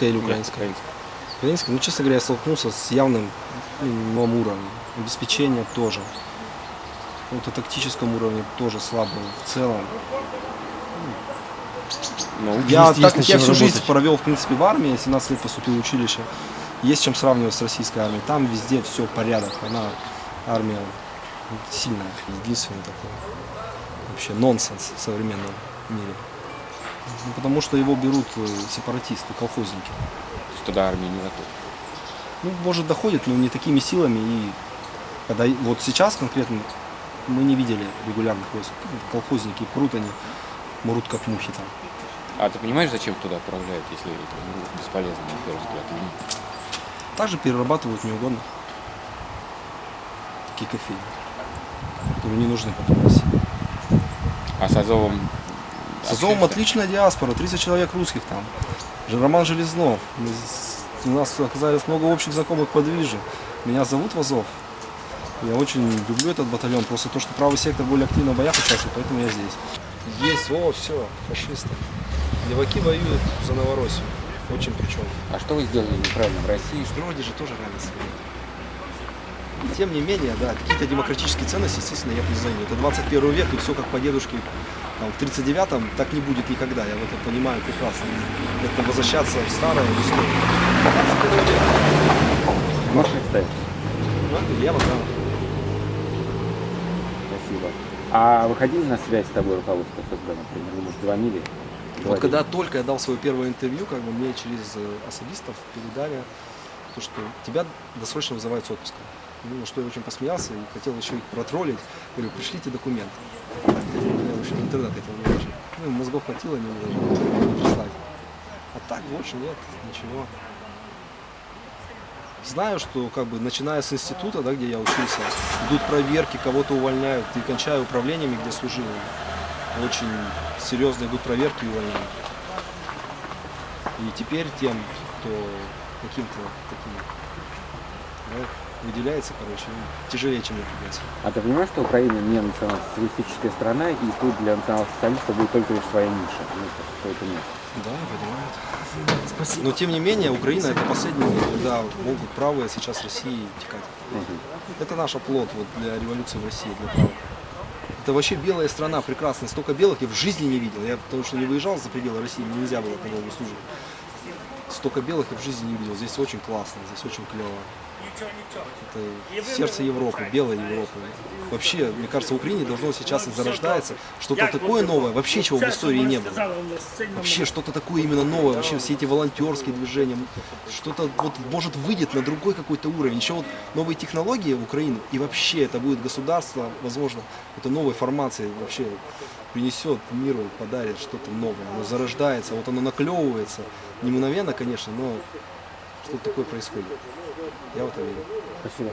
Российская или Нет, украинская? украинская. Украинская, ну, честно говоря, я столкнулся с явным ну, новым уровнем. Обеспечение тоже. Вот на тактическом уровне тоже слабо в целом. Ну, Я, Есть- так есть как я всю жизнь провел, в принципе, в армии, 17 лет поступил в училище, есть чем сравнивать с российской армией. Там везде все порядок. Она армия сильная, единственный такой вообще нонсенс в современном мире. Ну, потому что его берут э, сепаратисты, колхозники. то есть туда армия не готова. Ну, может, доходит, но не такими силами. И когда вот сейчас конкретно мы не видели регулярных войск. Ну, Колхозники прут они, мрут как мухи там. А ты понимаешь, зачем туда отправляют, если это ну, бесполезно, на первый взгляд? Также перерабатывают неугодно. Такие кофейни, которые не нужны потом России. А с Азовом... С Азовом общаешься? отличная диаспора, 30 человек русских там. Ж- Роман Железнов. У нас оказалось много общих знакомых подвижи. Меня зовут в Азов. Я очень люблю этот батальон. Просто то, что правый сектор более активно в боях участвует, поэтому я здесь. Есть, о, все, фашисты. Леваки воюют за Новороссию. Очень причем. А что вы сделали неправильно в России? В природе же тоже равенство. И тем не менее, да, какие-то демократические ценности, естественно, я признаю. Это 21 век, и все как по дедушке там, в 39-м так не будет никогда. Я в этом понимаю прекрасно. Это возвращаться в старое в историю. 21 век. Можешь представить? Ну, Илья Богданов. Спасибо. А выходили на связь с тобой руководство ФСБ, например? Вы, может, звонили? Вот Говорили? когда только я дал свое первое интервью, как бы мне через э, особистов передали то, что тебя досрочно вызывают с отпуска. Ну, на что я очень посмеялся и хотел еще их протроллить. Говорю, пришлите документы. Я, в общем, в интернет хотел выложить. Ну, мозгов хватило не прислать. А так больше нет, ничего. Знаю, что как бы начиная с института, да, где я учился, идут проверки, кого-то увольняют, и кончая управлениями, где служил. Очень серьезно идут проверки и увольняют. И теперь тем, кто каким-то таким да, выделяется, короче, ну, тяжелее, чем мне придется. А ты понимаешь, что Украина не национал-социалистическая страна, и тут для национал-социалистов будет только лишь своя ниша, ну, какое-то место. Да, понимаю. Но тем не менее, Украина это последние, когда могут правые сейчас России текать. Это наш оплот вот, для революции в России, для правых. Это вообще белая страна, прекрасная. Столько белых я в жизни не видел. Я потому что не выезжал за пределы России, мне нельзя было по новому службе. Столько белых я в жизни не видел. Здесь очень классно, здесь очень клево. Это сердце Европы, белая Европа. Вообще, мне кажется, в Украине должно сейчас и зарождается что-то такое новое, вообще чего в истории не было. Вообще что-то такое именно новое, вообще все эти волонтерские движения, что-то вот может выйдет на другой какой-то уровень. Еще вот новые технологии в Украину, и вообще это будет государство, возможно, это новой формации вообще принесет миру, подарит что-то новое. Оно зарождается, вот оно наклевывается. Не мгновенно, конечно, но что-то такое происходит. Я в это верю. Спасибо.